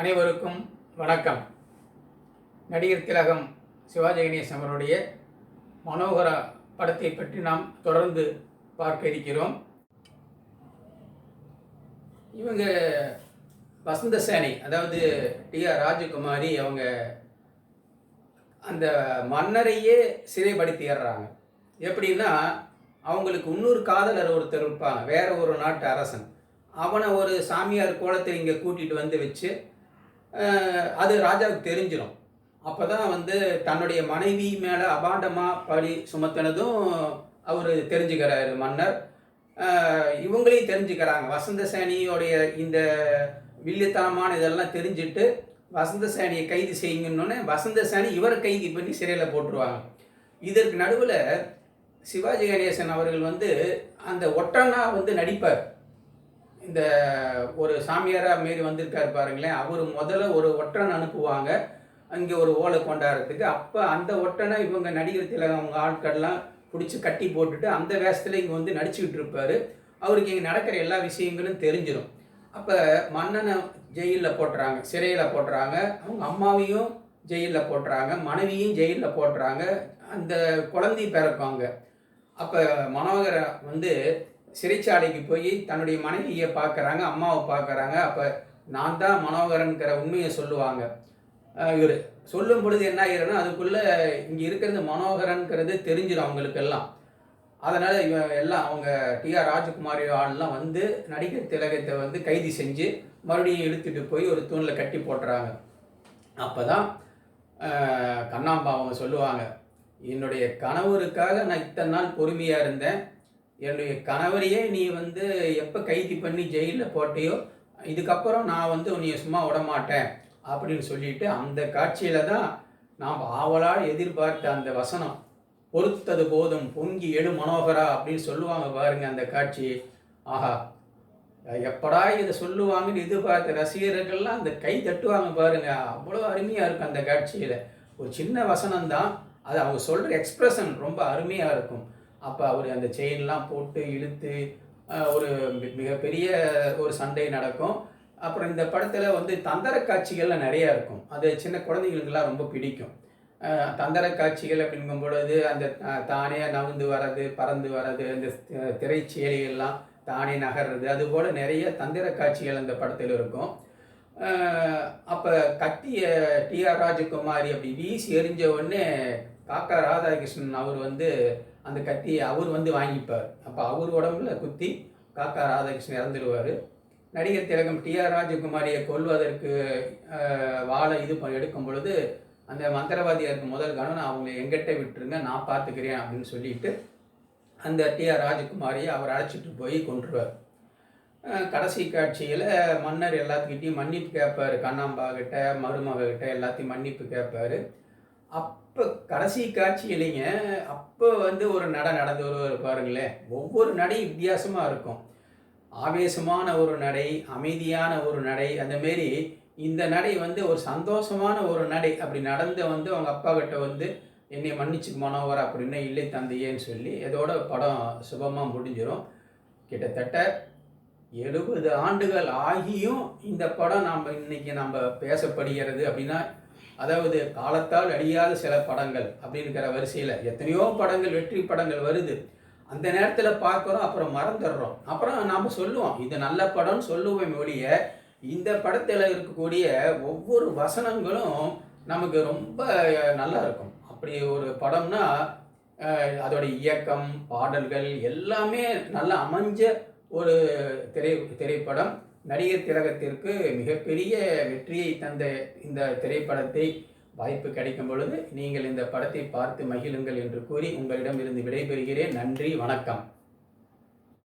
அனைவருக்கும் வணக்கம். நடிகர் திலகம் சிவாஜி கணேசன் அவருடைய மனோகர படத்தை பற்றி நாம் தொடர்ந்து பார்க்க இருக்கிறோம். இவங்க வசந்த சேனை அதாவது டி ஆர் ராஜகுமாரி அவங்க அந்த மன்னரையே சிறைப்படுத்திடுறாங்க எப்படின்னா அவங்களுக்கு இன்னொரு காதலர் ஒருத்தர் இருப்பாங்க வேற ஒரு நாட்டு அரசன். அவனை ஒரு சாமியார் கோலத்தில் இங்கே கூட்டிகிட்டு வந்து வச்சு அது ராஜாவுக்கு தெரிஞ்சிடும் அப்போ தான் வந்து தன்னுடைய மனைவி மேலே அபாண்டமாக பழி சுமத்தினதும் அவர் தெரிஞ்சுக்கிறாரு மன்னர். இவங்களையும் தெரிஞ்சுக்கிறாங்க. வசந்த சேனியோடைய இந்த வில்லித்தனமான இதெல்லாம் தெரிஞ்சுட்டு வசந்த சேனியை கைது செய்யுங்கன்னு வசந்த சேனி இவரை கைது பண்ணி சிறையில் போட்டுருவாங்க. இதற்கு நடுவில் சிவாஜி கணேசன் அவர்கள் வந்து அந்த ஒட்டனா வந்து நடிப்பார். இந்த ஒரு சாமியாராக மாரி வந்திருக்காரு பாருங்களேன். அவர் முதல்ல ஒரு ஒற்றன் அனுப்புவாங்க. அங்கே ஒரு ஓலை கொண்டாடுறதுக்கு. அப்போ அந்த ஒற்றனை இவங்க நடிகர் திலகம் அவங்க ஆட்கள்லாம் பிடிச்சி கட்டி போட்டுட்டு அந்த வேஷத்தில் இங்கே வந்து நடிச்சுக்கிட்டு இருப்பார். அவருக்கு இங்கே நடக்கிற எல்லா விஷயங்களும் தெரிஞ்சிடும் அப்போ மன்னனை ஜெயிலில் போட்டுறாங்க சிறையில் போட்டுறாங்க. அவங்க அம்மாவையும் ஜெயிலில் போட்டுறாங்க மனைவியும் ஜெயிலில் போட்டுறாங்க. அந்த குழந்தை பிறப்பாங்க அப்போ மனோகர வந்து சிறைச்சாலைக்கு போய் தன்னுடைய மனைவியை பார்க்குறாங்க அம்மாவை பார்க்குறாங்க. அப்போ நான் தான் மனோகரன்கிற உண்மையை சொல்லுவாங்க. இவர் சொல்லும் பொழுது என்ன ஆயிருன்னா அதுக்குள்ளே இங்கே இருக்கிறது மனோகரன்கிறது தெரிஞ்சிடும் அவங்களுக்கெல்லாம். அதனால் இவன் எல்லாம் அவங்க டிஆர் ராஜகுமாரி ஆள்லாம் வந்து நடிகர் திலகத்தை வந்து கைது செஞ்சு மறுபடியும் இழுத்துட்டு போய் ஒரு தூணில் கட்டி போட்டுறாங்க. அப்போ தான் கண்ணாம்பா அவங்க சொல்லுவாங்க என்னுடைய கணவருக்காக நான் இத்தனை நாள் பொறுமையாக இருந்தேன். என்னுடைய கணவரையே நீ வந்து எப்போ கைது பண்ணி ஜெயிலில் போட்டியோ இதுக்கப்புறம் நான் வந்து உன்னைய சும்மா விடமாட்டேன் அப்படின்னு சொல்லிட்டு அந்த காட்சியில் தான் நாம் ஆவலால் எதிர்பார்த்த அந்த வசனம் பொறுத்தது போதும் பொங்கி எடு மனோகரா அப்படின்னு சொல்லுவாங்க பாருங்க அந்த காட்சி. ஆஹா எப்படா இதை சொல்லுவாங்கன்னு எதிர்பார்த்த ரசிகர்கள்லாம் அந்த கை தட்டுவாங்க பாருங்க. அவ்வளோ அருமையாக இருக்கும் அந்த காட்சியில். ஒரு சின்ன வசனம் தான் அது அவங்க சொல்கிற எக்ஸ்பிரஷன் ரொம்ப அருமையாக இருக்கும். அப்போ அவர் அந்த செயின்லாம் போட்டு இழுத்து ஒரு மிகப்பெரிய ஒரு சண்டை நடக்கும். அப்புறம் இந்த படத்தில் வந்து தந்தர காட்சிகள்லாம் நிறையா இருக்கும். அது சின்ன குழந்தைங்களுக்கெல்லாம் ரொம்ப பிடிக்கும். தந்தர காட்சிகள் அப்படிங்கும் பொழுது அந்த தானே நவுந்து வர்றது பறந்து வர்றது அந்த திரைச்சேலிகள்லாம் தானே நகர்றது அதுபோல் நிறைய தந்திர காட்சிகள் அந்த படத்தில் இருக்கும். அப்போ கத்திய டிஆர் ராஜகுமாரி அப்படி வீசி எறிஞ்ச உடனே காக்கா ராதாகிருஷ்ணன் அவர் வந்து அந்த கத்தியை அவர் வந்து வாங்கிப்பார். அப்போ அவர் உடம்புல குத்தி காக்கா ராதாகிருஷ்ணன் இறந்துடுவார். நடிகர் திலகம் டிஆர் ராஜகுமாரியை கொல்வதற்கு வாழை வாளை இது பண்ணி எடுக்கும் பொழுது அந்த மந்திரவாதியாருக்கு முதல் கணவன் அவங்கள எங்கிட்ட விட்டுருங்க நான் பார்த்துக்கிறேன் அப்படின்னு சொல்லிட்டு அந்த டிஆர் ராஜகுமாரியை அவர் அழைச்சிட்டு போய் கொன்றுவார். கடைசி காட்சியில் மன்னர் எல்லாத்துக்கிட்டையும் மன்னிப்பு கேட்பார். கண்ணாம்பா கிட்ட மருமக கிட்ட எல்லாத்தையும் மன்னிப்பு கேட்பார். அப்போ கடைசி காட்சி இல்லைங்க. அப்போ வந்து ஒரு நடை நடந்து வருவார் பாருங்களேன். ஒவ்வொரு நடையும் வித்தியாசமாக இருக்கும். ஆவேசமான ஒரு நடை அமைதியான ஒரு நடை அந்தமாரி இந்த நடை வந்து ஒரு சந்தோஷமான ஒரு நடை. அப்படி நடந்து வந்து அவங்க அப்பா கிட்ட வந்து என்னை மன்னிச்சு மனோவர் அப்படின்னு இல்லை தந்தையேன்னு சொல்லி இதோட படம் சுபமாக முடிஞ்சிடும் கிட்டத்தட்ட எழுபது ஆண்டுகள் ஆகியும் இந்த படம் நாம் இன்னைக்கு நம்ம பேசப்படுகிறது அப்படின்னா அதாவது காலத்தால் அழியாத சில படங்கள் அப்படிங்கிற வரிசையில் எத்தனையோ படங்கள் வெற்றி படங்கள் வருது. அந்த நேரத்தில் பார்க்குறோம் அப்புறம் மறந்துடுறோம். அப்புறம் நாம் சொல்லுவோம் இது நல்ல படம்னு சொல்லுவோம் ஒழிய இந்த படத்தில் இருக்கக்கூடிய ஒவ்வொரு வசனங்களும் நமக்கு ரொம்ப நல்லா இருக்கும். அப்படி ஒரு படம்னா அதோட இயக்கம் பாடல்கள் எல்லாமே நல்லா அமைஞ்ச ஒரு திரை திரைப்படம். நடிகர் திலகத்திற்கு மிகப்பெரிய வெற்றியை தந்த இந்த திரைப்படத்தை வாய்ப்பு கிடைக்கும் பொழுது நீங்கள் இந்த படத்தை பார்த்து மகிழுங்கள் என்று கூறி உங்களிடம் இருந்து விடைபெறுகிறேன். நன்றி வணக்கம்.